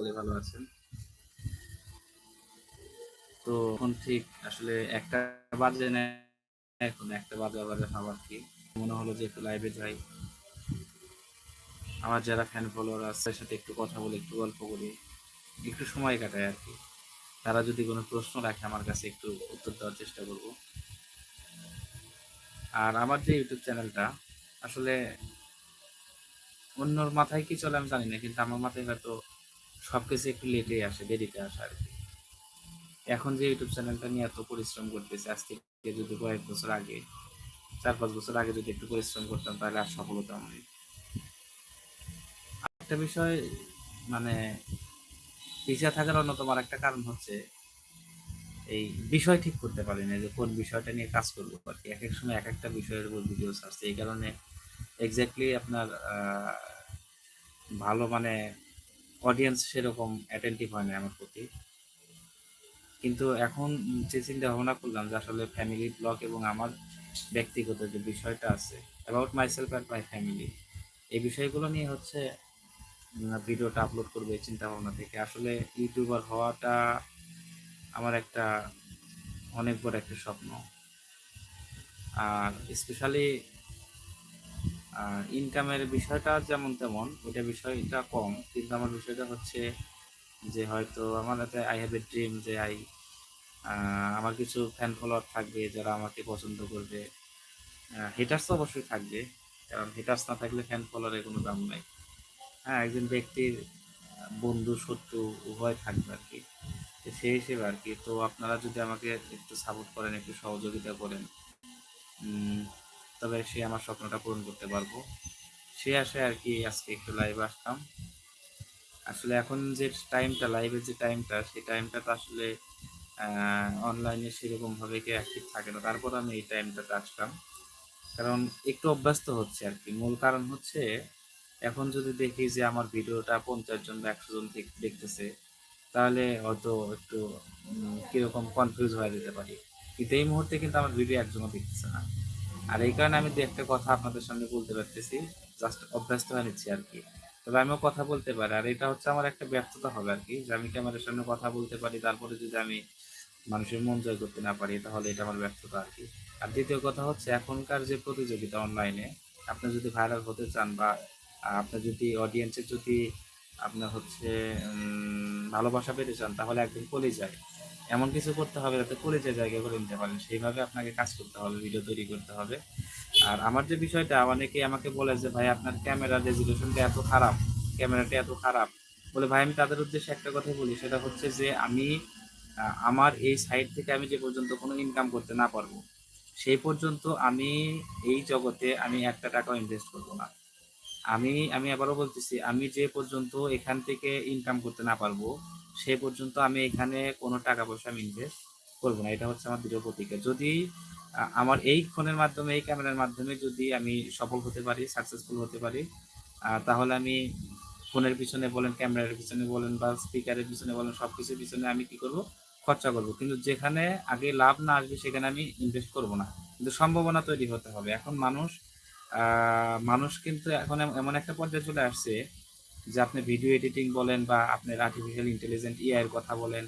সকলে ভালো আছেন। তো এখন ঠিক আসলে একটা বাজে না, এখন একটা বাজে বাজে খাবার কি? মনে হলো যে একটু লাইভে যাই। আমার যারা ফ্যান ফলোয়ার আছে, তাদের সাথে একটু কথা বলে, একটু গল্প করি। একটু সময় কাটায় আর কি। তারা যদি কোনো প্রশ্ন রাখে, আমার কাছে একটু উত্তর দেওয়ার চেষ্টা করব। আর আমার যে ইউটিউব চ্যানেলটা আসলে অন্যর মাথায় কি চলে আমি জানি না, কিন্তু আমার মাথায় হয়তো সব কিছু একটু লেটে আসে, দেরিতে আসে আর কি। এখন যে ইউটিউব চ্যানেলটা নিয়ে এত পরিশ্রম করতেছে, আজ থেকে যদি কয়েক বছর আগে, চার পাঁচ বছর আগে যদি একটু পরিশ্রম করতাম, তাহলে আর একটা বিষয় মানে পিছিয়ে থাকার অন্যতম আর একটা কারণ হচ্ছে, এই বিষয় ঠিক করতে পারি না যে কোন বিষয়টা নিয়ে কাজ করব আর কি। এক এক সময় এক একটা বিষয়ের উপর ভিডিও ছাড়ছে। এই কারণে এক্স্যাক্টলি আপনার ভালো মানে অডিয়েন্স সেরকম অ্যাটেন্টিভ হয় না আমার প্রতি। কিন্তু এখন যে চিন্তা ভাবনা করলাম যে আসলে ফ্যামিলি ব্লগ এবং আমার ব্যক্তিগত যে বিষয়টা আছে about myself and my family এই বিষয়গুলো নিয়ে হচ্ছে ভিডিওটা আপলোড করবে এই চিন্তা ভাবনা থেকে। আসলে ইউটিউবার হওয়াটা আমার একটা, অনেক বড় একটা স্বপ্ন। আর স্পেশালি ইনকামের বিষয়টা যেমন তেমন, ওইটা বিষয়টা কম, কিন্তু আমার বিষয়টা হচ্ছে যে হয়তো আমার হাতে আই হ্যাভ এ ড্রিম যে আই আমার কিছু ফ্যান ফলোয়ার থাকবে যারা আমাকে পছন্দ করবে। হেটার্স তো অবশ্যই থাকবে, কারণ হেটার্স না থাকলে ফ্যান ফলোয়ারের কোনো দাম নাই। হ্যাঁ একজন ব্যক্তির বন্ধু, শত্রু উভয় থাকবে আর কি। সেই হিসেবে আর কি। তো আপনারা যদি আমাকে একটু সাপোর্ট করেন, একটু সহযোগিতা করেন তবে সে আমার স্বপ্নটা পূরণ করতে পারব। সে আসে আর কি, আজকে একটু লাইভে আসলাম আসলে এখন যে টাইমটা লাইভের যে টাইমটা সেই টাইমটা তো আসলে অনলাইনে সেরকম ভাবে কেউ অ্যাক্টিভ থাকে না। তারপর আমি এই টাইমটাতে আসলাম। কারণ একটু অভ্যস্ত হচ্ছে আর কি। মূল কারণ হচ্ছে, এখন যদি দেখি যে আমার ভিডিওটা পঞ্চাশ জন বা একশো জন দেখতেছে, তাহলে হয়তো একটু কীরকম কনফিউজ হয়ে যেতে পারি। কিন্তু এই মুহূর্তে কিন্তু আমার ভিডিও একজনও দেখতেছে না। আর এই কারণে আমি দু একটা কথা আপনাদের সামনে বলতে পারতেছি জাস্ট অভ্যস্ত হয়ে নিচ্ছি আর কি। তবে আমিও কথা বলতে পারি আর এটা হচ্ছে আমার একটা ব্যর্থতা হবে আর কি যে আমি ক্যামেরার সামনে কথা বলতে পারি তারপরে যদি আমি মানুষের মন জয় করতে না পারি তাহলে এটা আমার ব্যর্থতা আর কি। আর দ্বিতীয় কথা হচ্ছে এখনকার যে প্রতিযোগিতা অনলাইনে আপনি যদি ভাইরাল হতে চান বা আহ, আপনার যদি অডিয়েন্সের যদি আপনার হচ্ছে ভালোবাসা পেতে চান তাহলে একদিন কলে যায়। এমন কিছু করতে হবে যাতে কলেজের জায়গা করে নিতে পারেন। সেইভাবে আপনাকে কাজ করতে হবে ভিডিও তৈরি করতে হবে। আর আমার যে বিষয়টা, অনেকে আমাকে বলে যে, ভাই, আপনার ক্যামেরার রেজলিউশনটা এত খারাপ ক্যামেরাটা এত খারাপ। বলে, ভাই, আমি তাদের উদ্দেশ্যে একটা কথা বলি, সেটা হচ্ছে যে, আমি আমার এই সাইট থেকে আমি যে পর্যন্ত কোনো ইনকাম করতে না পারব, সেই পর্যন্ত আমি এই জগতে আমি একটা টাকাও ইনভেস্ট করব না। আমি আমি আবারও বলতেছি, আমি যে পর্যন্ত এখান থেকে ইনকাম করতে না পারব, সে পর্যন্ত আমি এখানে কোনো টাকা পয়সা আমি ইনভেস্ট করব না। এটা হচ্ছে আমার দৃঢ় প্রতিজ্ঞা। যদি আমার এই ফোনের মাধ্যমে, এই ক্যামেরার মাধ্যমে যদি আমি সফল হতে পারি সাকসেসফুল হতে পারি তাহলে আমি ফোনের পিছনে বলেন ক্যামেরার পিছনে বলেন বা স্পিকারের পিছনে বলেন সব কিছুর পিছনে আমি কি করব? খরচা করব। কিন্তু যেখানে আগে লাভ না আসবে, সেখানে আমি ইনভেস্ট করব না। কিন্তু সম্ভাবনা তৈরি হতে হবে। এখন মানুষ মানুষ কিন্তু এখন এমন একটা পর্যায়ে চলে আসছে যে আপনি ভিডিও এডিটিং বলেন বা আপনার আর্টিফিশিয়াল ইন্টেলিজেন্ট এর কথা বলেন,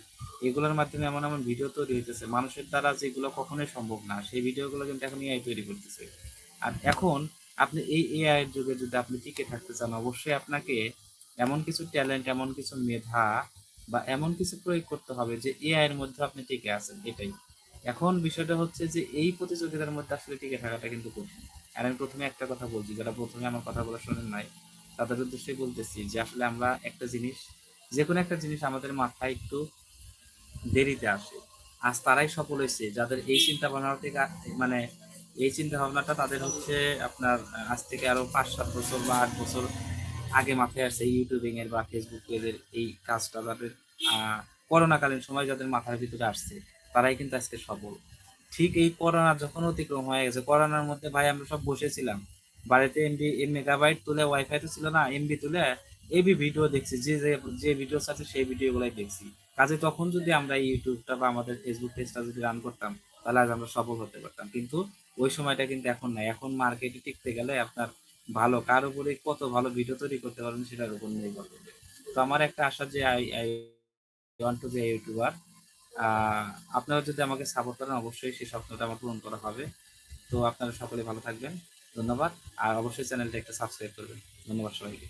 এগুলোর মাধ্যমে এমন এমন ভিডিও তৈরি হইতেছে। মানুষের দ্বারা যেগুলো কখনোই সম্ভব না, সেই ভিডিওগুলো কিন্তু এখন এআই তৈরি করতেছে। আর এখন আপনি এই এআই এর যুগে যদি আপনি টিকে থাকতে চান, অবশ্যই আপনাকে এমন কিছু ট্যালেন্ট এমন কিছু মেধা বা এমন কিছু প্রয়োগ করতে হবে যে এআই এর মধ্যে আপনি টিকে আছেন, এটাই। এখন বিষয়টা হচ্ছে যে এই প্রতিযোগিতার মধ্যে আসলে টিকে থাকাটা কিন্তু কঠিন। আর আমি প্রথমে একটা কথা বলছি, যারা প্রথমে আমার কথাগুলো শোনেন নাই, তাদের উদ্দেশ্যে বলতেছি যে আসলে আমরা একটা জিনিস যে কোনো একটা জিনিস আমাদের মাথায় একটু দেরিতে আসে। আজ তারাই সফল হয়েছে, যাদের এই চিন্তা ভাবনা থেকে মানে এই চিন্তা ভাবনাটা তাদের হচ্ছে আপনার আজ থেকে আরও পাঁচ, সাত বছর বা আট বছর আগে মাথায় আসছে ইউটিউবিং এর বা ফেসবুক পেজের এই কাজটা তাদের করোনাকালীন সময় যাদের মাথার ভিতরে আসছে, তারাই কিন্তু আজকে সফল। ঠিক এই করোনা যখন অতিক্রম হয়ে গেছে করোনার মধ্যে ভাই আমরা সব বসেছিলাম। বাড়িতে এমবি মেগাবাইট তুলে ওয়াইফাই তো ছিল না এমবি তুলে এবি ভিডিও দেখছি, যে যে ভিডিও আছে সেই ভিডিওগুলাই দেখছি। কাজে তখন যদি আমরা ইউটিউবটা বা আমাদের ফেসবুক পেজটা যদি রান করতাম, তাহলে আজ আমরা সফল হতে পারতাম। কিন্তু ওই সময়টা কিন্তু এখন নাই। এখন মার্কেটে টিকতে গেলে আপনার ভালো, কার উপরে কত ভালো ভিডিও তৈরি করতে পারবেন সেটার উপর নির্ভর করবে। তো আমার একটা আশা যে I I want to be YouTuber আপনারা যদি আমাকে সাপোর্ট করেন, অবশ্যই সেই স্বপ্নটা আমার পূরণ করা হবে। তো আপনারা সকলে ভালো থাকবেন। ধন্যবাদ। আর অবশ্যই চ্যানেলটা একটা সাবস্ক্রাইব করবেন। ধন্যবাদ সবাইকে।